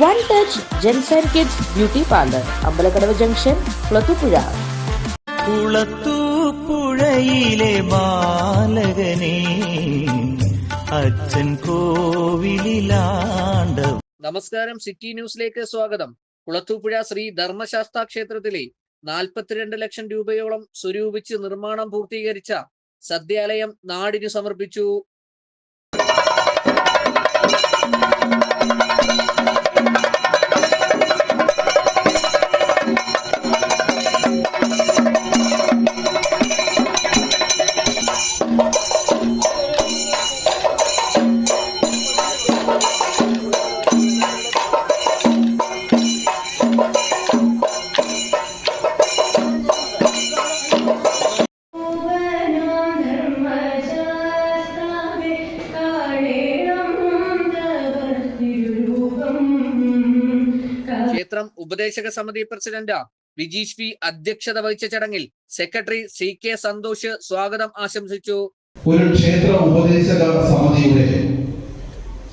One touch gents and kids beauty parlour Ambalakkadavu junction Kulathupuzha കുളത്തൂപ്പുഴയിലെ ബാലകനെ അച്ഛൻ കോവിലാണ്ട നമസ്കാരം city ന്യൂസിലേക്ക് സ്വാഗതം. കുളത്തൂപ്പുഴ ശ്രീ ധർമ്മശാസ്ത്ര ക്ഷേത്രത്തിലെ നാൽപ്പത്തിരണ്ട് ലക്ഷം രൂപയോളം സ്വരൂപിച്ച് നിർമ്മാണം പൂർത്തീകരിച്ച സദ്യാലയം നാടിനു സമർപ്പിച്ചു. ക്ഷേത്രം ഉപദേശക സമിതി പ്രസിഡന്റ് വിജീഷ് പി അധ്യക്ഷത വഹിച്ച ചടങ്ങിൽ സെക്രട്ടറി സി കെ സന്തോഷ് സ്വാഗതം ആശംസിച്ചു. ഒരു ക്ഷേത്ര ഉപദേശക സമിതിയുടെ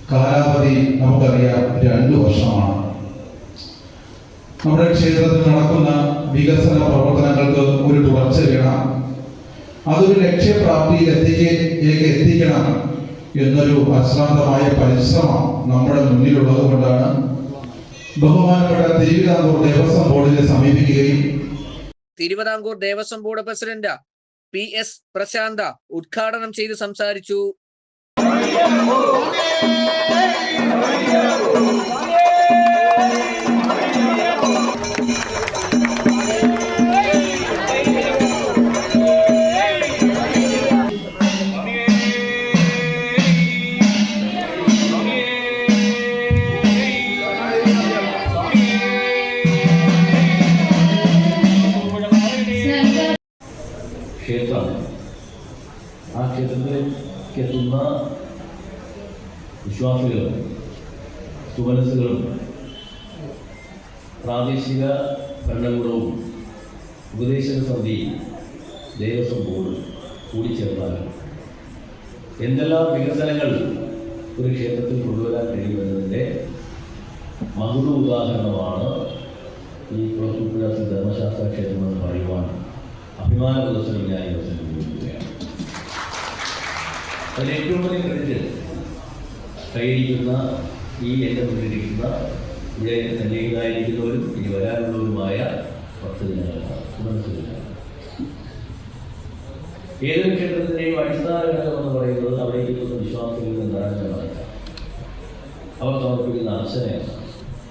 കാലാവധി നമുക്കറിയാം രണ്ടു വർഷമാണ്. നമ്മുടെ ക്ഷേത്രത്തിൽ നടക്കുന്ന വികസന പ്രവർത്തനങ്ങൾക്ക് ഒരു തുടർച്ച വേണം. അതൊരു ലക്ഷ്യപ്രാപ്തിയിൽ എത്തിക്കേക്ക് എത്തിക്കണം എന്നൊരു അശ്രാന്തമായ പരിശ്രമം നമ്മുടെ മുന്നിലുള്ളത് കൊണ്ടാണ് ബഹുമാനപ്പെട്ട തിരുവിതാംകൂർ ദേവസ്വം ബോർഡിനെ സമീപിക്കുകയും Travancore Devaswom board president P S Prasanth ഉദ്ഘാടനം ചെയ്ത് സംസാരിച്ചു. ക്ഷേത്രം ആ ക്ഷേത്രത്തിലേക്ക് എത്തുന്ന വിശ്വാസികളും സുമനസ്സുകളും പ്രാദേശിക ഭരണകൂടവും ഉപദേശക സമിതി ദേവസ്വം ബോർഡ് കൂടിച്ചേർന്നാൽ എന്തെല്ലാം വികസനങ്ങൾ ഒരു ക്ഷേത്രത്തിൽ കൊണ്ടുവരാൻ കഴിയുമെന്നതിന്റെ മധുര ഉദാഹരണമാണ് ഈ കുളത്തൂപ്പുഴ ധർമ്മശാസ്ത്ര ക്ഷേത്രം എന്ന് പറയുവാൻ അഭിമാന പ്രദർശനം ഞാൻ ഈ അവസരം ഉപയോഗിക്കുകയാണ് അതിൽ ഏറ്റവും വലിയ ക്രെഡിറ്റ് കൈയിരിക്കുന്ന ഈ എന്റെ മുന്നിലിരിക്കുന്ന ഇവിടെ സന്നിഹിതരായിരിക്കുന്നവരും ഇനി വരാനുള്ളവരുമായ ഭക്തജനങ്ങളാണ് ഏതൊരു ക്ഷേത്രത്തിന്റെയും അടിസ്ഥാന എന്ന് പറയുന്നത് അവിടെ ഇരിക്കുന്ന വിശ്വാസികളിൽ നിന്നാണ് അവർ സമർപ്പിക്കുന്ന അർച്ചനയാണ്.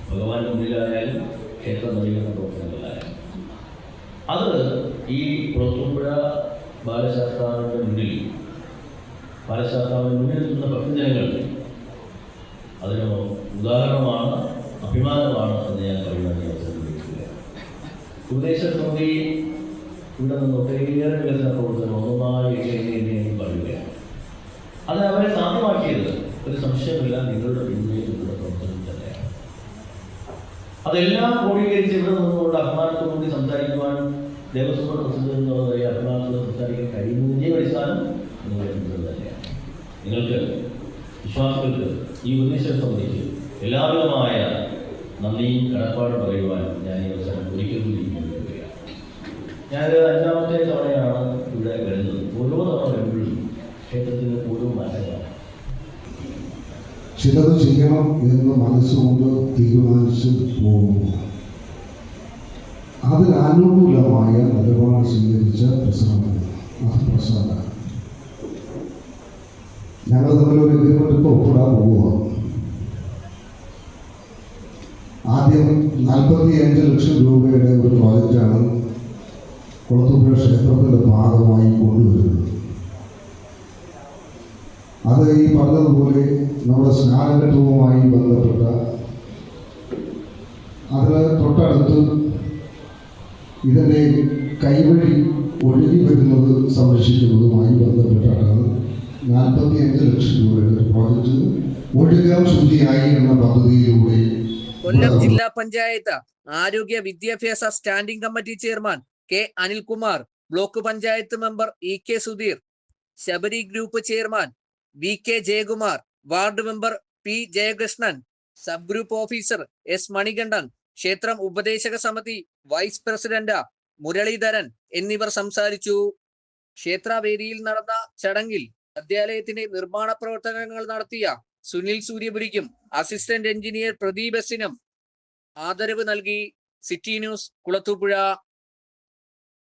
ഭഗവാന്റെ മുന്നിലായാലും ക്ഷേത്ര നവീകരണ പ്രവർത്തനങ്ങളിലായാലും അത് ഈ പുറത്തുമ്പുഴ ബാലശാസ്താവിന്റെ മുന്നിൽ ബാലശാസ്താവിന്റെ മുന്നിൽ നിൽക്കുന്ന ഭക്തജനങ്ങൾ അതിന് ഉദാഹരണമാണ് അഭിമാനമാണ് എന്ന് ഞാൻ പറയുന്നത് ഉപദേശസമിതി ഇവിടെ നിന്ന് ഒട്ടേറെ വികസന പ്രവർത്തനം ഒന്നുമായി എണ്ണി പറയുകയാണ് അത് അവരെ സാധ്യമാക്കിയത് ഒരു സംശയമില്ല നിങ്ങളുടെ പിന്നിൽ നിങ്ങളുടെ പ്രവർത്തനം തന്നെയാണ്. അതെല്ലാം ക്രോഡീകരിച്ച് ഇവിടെ നിന്നുകൊണ്ട് അഭിമാനത്തോടുകൂടി സംസാരിക്കുവാൻ ദേവസ്വം പ്രസിഡന്റ് എന്നുള്ള അഭിമാനത്തോടെ സംസാരിക്കാൻ കഴിയുന്നതിന്റെ അടിസ്ഥാനം എന്ന് പറയുന്നത് തന്നെയാണ് നിങ്ങൾക്ക് വിശ്വാസികൾക്ക് ഈ ഉദ്ദേശം സംബന്ധിച്ച് എല്ലാവിധമായ നന്ദിയും കടപ്പാടും പറയുവാൻ ഞാൻ ഈ അവസരം ഒരിക്കലും ഇരിക്കുകയാണ് ഞാനൊരു അഞ്ചാമത്തെ തവണയാണ് ഇവിടെ വരുന്നത്. ഓരോ തവണ വരുമ്പോഴും ക്ഷേത്രത്തിന് ഓരോ മാറ്റങ്ങളാണ്. ചിലത് ചെയ്യണം എന്ന് മനസ്സുകൊണ്ട് തീരുമാനിച്ച് പോകുന്നു. അതിൽ അനുകൂലമായ നിലപാട് സ്വീകരിച്ച പ്രശ്നമാണ് അത് പ്രശ്നമാണ് ഞങ്ങൾ തമ്മിലൊരു ഒരു ഒപ്പിടാൻ പോവുക. ആദ്യം നാൽപ്പത്തി അഞ്ച് ലക്ഷം രൂപയുടെ ഒരു പ്രോജക്റ്റാണ് കുളത്തൂപ്പുഴ ക്ഷേത്രത്തിന്റെ ഭാഗമായി കൊണ്ടുവരുന്നത്. അത് ഈ പറഞ്ഞതുപോലെ നമ്മുടെ സ്നാനഘട്ടവുമായി ബന്ധപ്പെട്ട അതിന് തൊട്ടടുത്ത് ഇതിന്റെ കൈവഴി ഒഴുകി വരുന്നത് സംരക്ഷിക്കുന്നതുമായി ബന്ധപ്പെട്ടാണ്. നാൽപ്പത്തി അഞ്ച് ലക്ഷം രൂപയുടെ പ്രോജക്ട് പ്രോജക്റ്റ് ഒഴുകാം ശുദ്ധിയായി എന്ന പദ്ധതിയിലൂടെ കൊല്ലം ജില്ലാ പഞ്ചായത്ത് ആരോഗ്യ വിദ്യാഭ്യാസ standing committee chairman K Anilkumar block panchayat member E K Sudheer Sabari group chairman V K Jayakumar ward member P Jayakrishnan sub group officer S Manikandan ക്ഷേത്രം ഉപദേശക സമിതി വൈസ് പ്രസിഡന്റ് മുരളീധരൻ എന്നിവർ സംസാരിച്ചു. ക്ഷേത്രവേദിയിൽ നടന്ന ചടങ്ങിൽ വിദ്യാലയത്തിന്റെ നിർമ്മാണ പ്രവർത്തനങ്ങൾ നടത്തിയ സുനിൽ സൂര്യപുരിക്കും അസിസ്റ്റന്റ് എഞ്ചിനീയർ പ്രദീപ് എസിനും ആദരവ് നൽകി. City news Kulathupuzha.